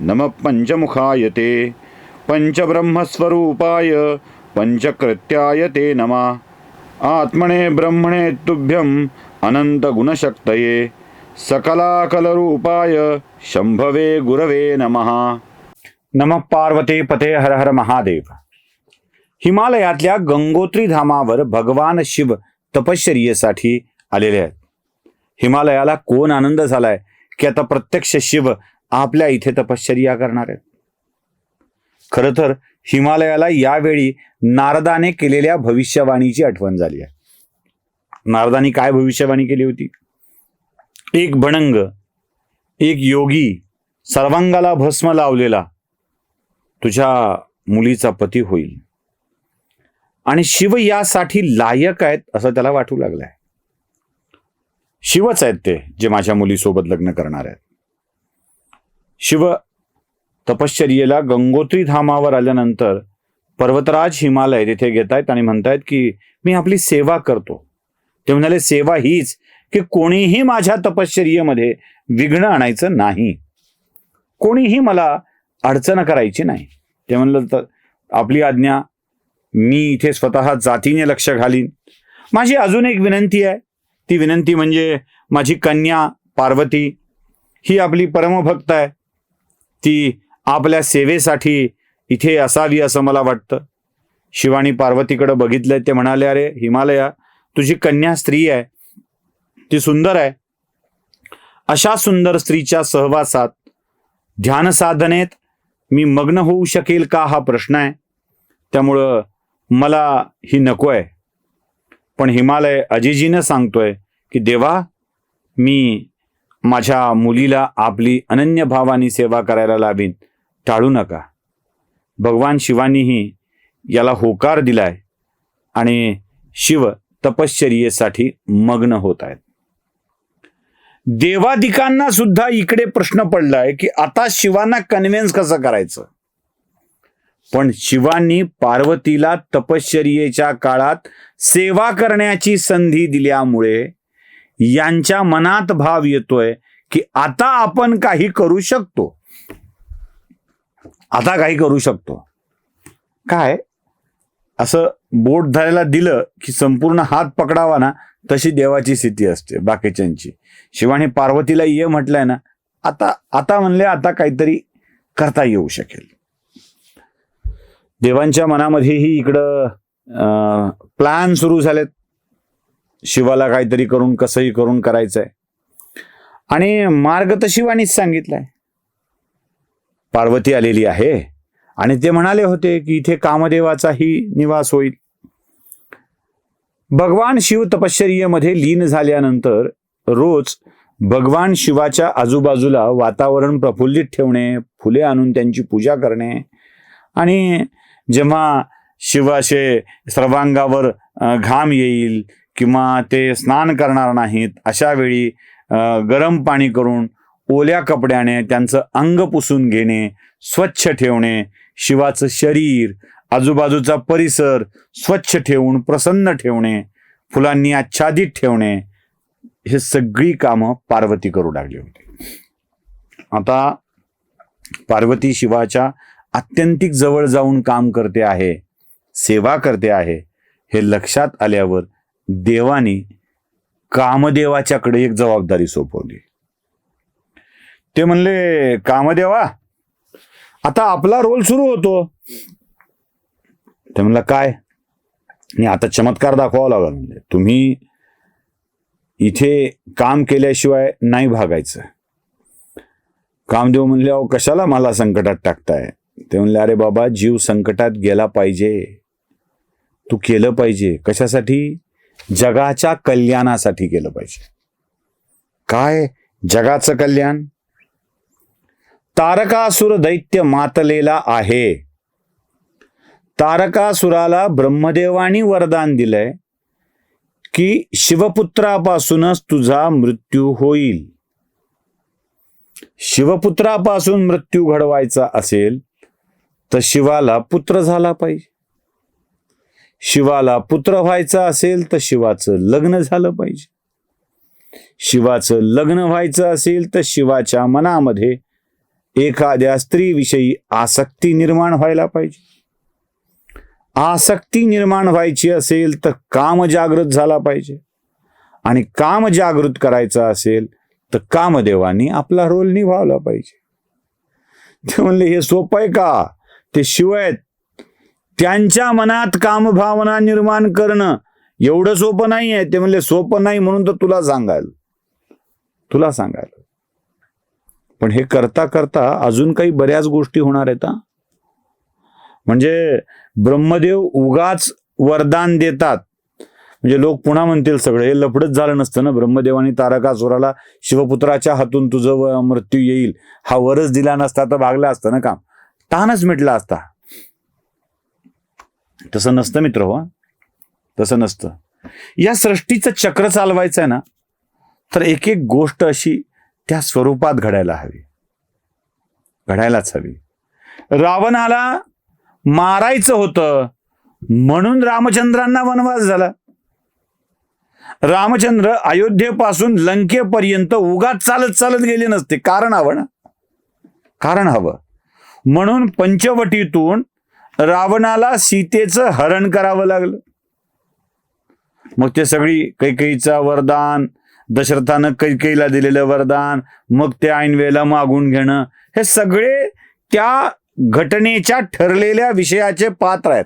नमः पंचमुखाय ते पंचब्रह्मस्वरूपाय पंचकृत्याय ते नमः। आत्मने ब्रह्मणे तुभ्यम् अनन्तगुणशक्तये सकलाकलरूपाय शंभवे गुरवे नमः। नम पार्वते पते हर हर महादेव। हिमालयातल्या गंगोत्री धामावर भगवान शिव तपश्चर्येसाठी आलेले आहेत. हिमालयाला कोण आनंद झालाय की आता प्रत्यक्ष शिव आपल्या इथे तपश्चर्या करणार आहेत. खर तर हिमालयाला यावेळी नारदाने केलेल्या भविष्यवाणीची आठवण झाली आहे. नारदानी काय भविष्यवाणी केली होती? एक भणंग एक योगी सर्वांगाला भस्म लावलेला तुझ्या मुलीचा पती होईल. आणि शिव यासाठी लायक आहेत असं त्याला वाटू लागलंय. शिवच आहेत ते जे माझ्या मुलीसोबत लग्न करणार आहेत. शिव तपश्चर्येला गंगोत्री धामावर आल्यानंतर पर्वतराज हिमालय तिथे घेत आहेत आणि म्हणतायत की मी आपली सेवा करतो. ते म्हणाले सेवा हीच की कोणीही माझ्या तपश्चर्येमध्ये विघ्न आणायचं नाही. कोणीही मला अडचण करायची नाही. ते म्हणलं तर आपली आज्ञा मी इथे स्वतः जातीने लक्ष घालीन. माझी अजून एक विनंती आहे. ती विनंती म्हणजे माझी कन्या पार्वती ही आपली परमभक्त आहे. ती आपल्या सेवेसाठी इथे असावी असं मला वाटतं. शिवानी पार्वतीकडे बघितलंय ते म्हणाले अरे हिमालया तुझी कन्या स्त्री आहे. ती सुंदर आहे. अशा सुंदर स्त्रीच्या सहवासात ध्यान साधनेत मी मग्न होऊ शकेल का हा प्रश्न आहे. त्यामुळं मला ही नको आहे. पण हिमालय अजिजीनं सांगतोय की देवा मी माझ्या मुलीला आपली अनन्य भावानी सेवा करायला लावीन. टाळू नका. भगवान शिवानीही याला होकार दिलाय आणि शिव तपश्चर्येसाठी मग्न होत आहेत. देवादिकांना सुद्धा इकडे प्रश्न पडलाय की आता शिवांना कन्व्हिन्स कसं करायचं? पण शिवांनी पार्वतीला तपश्चर्येच्या काळात सेवा करण्याची संधी दिल्यामुळे यांच्या मनात भाव येतोय की आता आपण काही करू शकतो. आता काही करू शकतो. काय? असं बोट धरायला दिलं की संपूर्ण हात पकडावा ना तशी देवाची स्थिती असते बाकीच्यांची. शिवाने पार्वतीला ये म्हटलंय ना आता आता म्हणले आता काहीतरी करता येऊ शकेल. देवांच्या मनामध्येही इकडं प्लॅन सुरू झालेत. शिवाला काहीतरी करून कसंही करून करायचंय. आणि मार्ग तर शिवानीच सांगितलाय. पार्वती आलेली आहे आणि ते म्हणाले होते की इथे कामदेवाचाही निवास होईल. भगवान शिव तपश्चर्येमध्ये लीन झाल्यानंतर रोज भगवान शिवाच्या आजूबाजूला वातावरण प्रफुल्लित ठेवणे फुले आणून त्यांची पूजा करणे आणि जेव्हा शिवाचे सर्वांगावर घाम येईल किंवा ते स्नान करणार नाहीत अशा वेळी गरम पाणी करून ओल्या कपड्याने त्यांचं अंग पुसून घेणे स्वच्छ ठेवणे शिवाचं शरीर आजूबाजूचा परिसर स्वच्छ ठेवून प्रसन्न ठेवणे फुलांनी आच्छादित ठेवणे हे सगळी कामं पार्वती करू लागली होती. आता पार्वती शिवाच्या आत्यंतिक जवळ जाऊन काम करते आहे सेवा करते आहे हे लक्षात आल्यावर देवाने कामदेवाच्याकडे एक जबाबदारी सोपवली. ते म्हणले कामदेवा आता आपला रोल सुरू होतो. ते म्हणलं काय? आणि आता चमत्कार दाखवावा लागला. म्हणजे तुम्ही इथे काम केल्याशिवाय नाही भागायचं. कामदेव म्हणले अहो कशाला मला संकटात टाकताय? ते म्हणले अरे बाबा जीव संकटात गेला पाहिजे. तू केलं पाहिजे. कशासाठी? जगाच्या कल्याणासाठी केलं पाहिजे. काय? जगाचं कल्याण? तारकासुर दैत्य मातलेला आहे. तारकासुराला ब्रह्मदेवानी वरदान दिलंय की शिवपुत्रापासूनच तुझा मृत्यू होईल. शिवपुत्रापासून मृत्यू घडवायचा असेल तर शिवाला पुत्र झाला पाहिजे. शिवाला पुत्र व्हायचा असेल तर शिवाचं लग्न झालं पाहिजे. शिवाचं लग्न व्हायचं असेल तर शिवाच्या मनामध्ये एखाद्या स्त्रीविषयी आसक्ती निर्माण व्हायला पाहिजे. आसक्ती निर्माण व्हायची असेल तर काम जागृत झाला पाहिजे. आणि काम जागृत करायचं असेल तर कामदेवानी आपला रोल निभावला पाहिजे. ते म्हणले हे सोपं आहे का? ते शिवायत. त्यांच्या मनात कामभावना निर्माण करणं एवढं सोपं नाही आहे ते म्हणले सोपं नाही म्हणून तर तुला सांगायला. तुला सांगायला. पण हे करता करता अजून काही बऱ्याच गोष्टी होणार आहेत म्हणजे ब्रह्मदेव उगाच वरदान देतात. म्हणजे लोक पुन्हा म्हणतील सगळे हे लफडच झालं नसतं ना. ब्रह्मदेवाने तारकासुराला शिवपुत्राच्या हातून तुझं मृत्यू येईल. हा वरच दिला नसता तर भागला असतं ना काम. तानच मिटला असता. तसं नसतं मित्र हो. तसं नसतं. या सृष्टीचं चक्र चालवायचं आहे ना तर एक एक गोष्ट अशी त्या स्वरूपात घडायला हवी. घडायलाच हवी. रावणाला मारायचं होतं म्हणून रामचंद्रांना वनवास झाला. रामचंद्र अयोध्येपासून लंकेपर्यंत उगाच चालत चालत गेले नसते. कारण हवं ना? कारण हवं. म्हणून पंचवटीतून रावणाला सीतेचं हरण करावं लागलं. मग ते सगळी कैकेयीचा वरदान दशरथानं कैकेईला दिलेलं वरदान मग ते ऐन वेळेला मागून घेणं हे सगळे त्या घटनेच्या ठरलेल्या विषयाचे पात्र आहेत.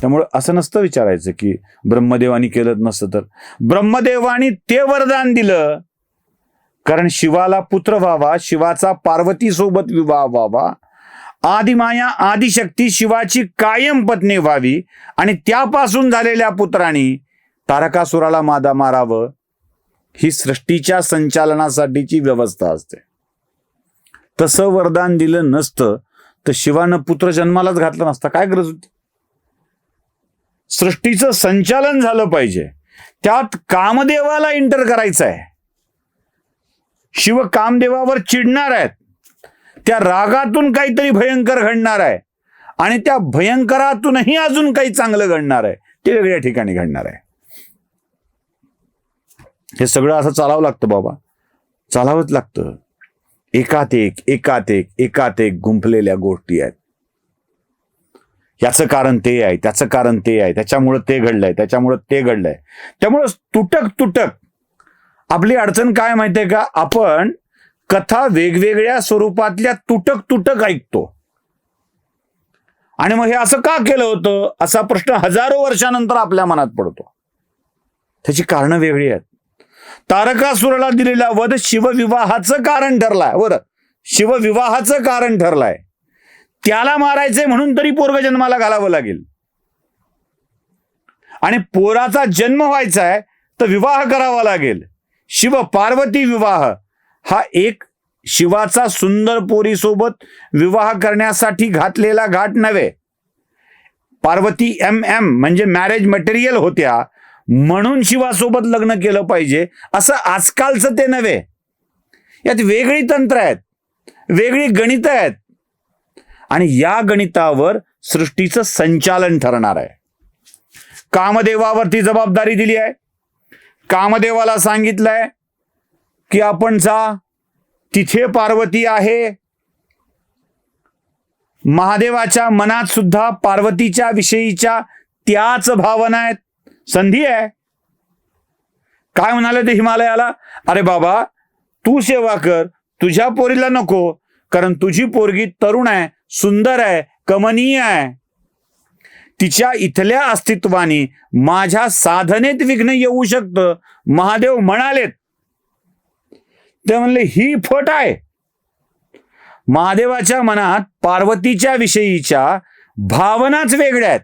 त्यामुळे असं नसतं विचारायचं की ब्रह्मदेवानी केलं नसतं तर. ब्रह्मदेवानी ते वरदान दिलं कारण शिवाला पुत्र व्हावा शिवाचा पार्वती सोबत विवाह व्हावा आदिमाया आदिशक्ती शिवाची कायम पत्नी व्हावी आणि त्यापासून झालेल्या पुत्रांनी तारकासुराला मादा मारावं ही सृष्टीच्या संचालनासाठीची व्यवस्था असते. तसं वरदान दिलं नसतं तर शिवानं पुत्र जन्मालाच घातलं नसतं. काय गरज होती? सृष्टीचं संचालन झालं पाहिजे. त्यात कामदेवाला इंटर करायचं आहे शिव कामदेवावर चिडणार आहेत. त्या रागातून काहीतरी भयंकर घडणार आहे. आणि त्या भयंकरातूनही अजून काही चांगलं घडणार आहे. ते वेगळ्या ठिकाणी घडणार आहे. हे सगळं असं चालावं लागतं बाबा. चालावंच लागतं. एकात एक एकात एक एकात एक गुंफलेल्या गोष्टी आहेत. याचं कारण ते आहे त्याचं कारण ते आहे. त्याच्यामुळं ते घडलंय त्याच्यामुळं ते घडलंय. त्यामुळं तुटक तुटक आपली अडचण काय माहितीये का? आपण कथा वेगवेगळ्या स्वरूपातल्या तुटक तुटक ऐकतो. आणि मग हे असं का केलं होतं? असा प्रश्न हजारो वर्षानंतर आपल्या मनात पडतो. त्याची कारणं वेगळी आहेत. तारकासुराला दिलेला वध शिवविवाहाचं कारण ठरलाय. बरं शिवविवाहाचं कारण ठरलाय. त्याला मारायचंय म्हणून तरी पोरग जन्माला घालावं लागेल. आणि पोराचा जन्म व्हायचा आहे तर विवाह करावा लागेल. शिव पार्वती विवाह. हा एक शिवाचा सुंदर पोरीसोबत विवाह करण्यासाठी घातलेला घाट नव्हे. पार्वती एम एम म्हणजे मॅरेज मटेरियल होत्या. म्हणून शिवासोबत लग्न केलं पाहिजे. असं आजकालचं ते नव्हे. यात वेगळी तंत्र आहेत. वेगळी गणित आहेत. आणि या गणितावर सृष्टीचं संचालन ठरणार आहे. कामदेवावरती जबाबदारी दिली आहे. कामदेवाला सांगितलंय की आपण जा तिथे पार्वती आहे. महादेवाच्या मनात सुद्धा पार्वतीच्या विषयीच्या त्याच भावना आहेत. संधी आहे. काय म्हणाले ते हिमालयाला? अरे बाबा तू सेवा कर तुझ्या पोरीला नको कारण तुझी पोरगी तरुण आहे सुंदर आहे कमनीय आहे. तिच्या इथल्या अस्तित्वाने माझ्या साधनेत विघ्न येऊ शकतं महादेव म्हणालेत. ते म्हणले ही फट आहे. महादेवाच्या मनात पार्वतीच्या विषयीच्या भावनाच वेगळ्या आहेत.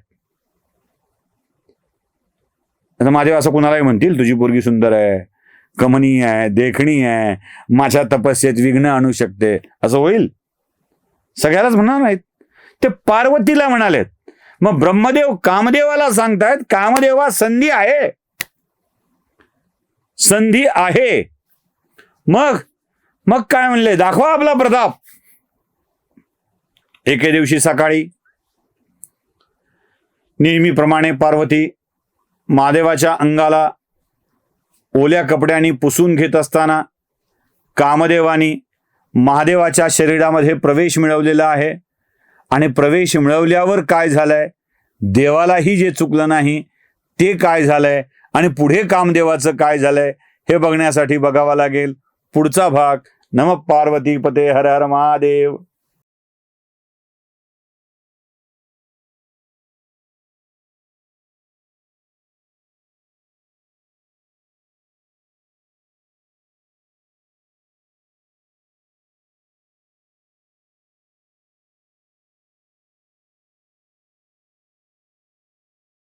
आता महादेव असं कुणालाही म्हणतील तुझी पोरगी सुंदर आहे कमनी आहे देखणी आहे माझ्या तपस्येत विघ्न आणू शकते. असं होईल? सगळ्यालाच म्हणणार नाहीत. ते पार्वतीला म्हणालेत. मग ब्रह्मदेव कामदेवाला सांगतायत कामदेवा संधी आहे. संधी आहे. मग मग काय म्हणले? दाखवा आपला प्रताप. एके दिवशी सकाळी नेहमीप्रमाणे पार्वती महादेवाच्या अंगाला ओल्या कपड्यांनी पुसून घेत असताना कामदेवानी महादेवाच्या शरीरामध्ये प्रवेश मिळवलेला आहे. आणि प्रवेश मिळवल्यावर काय झालंय? देवालाही जे चुकलं नाही ते काय झालंय? आणि पुढे कामदेवाचं काय झालंय? हे बघण्यासाठी बघावं लागेल. पुढचा भाग नम पार्वती पते हर हर महादेव.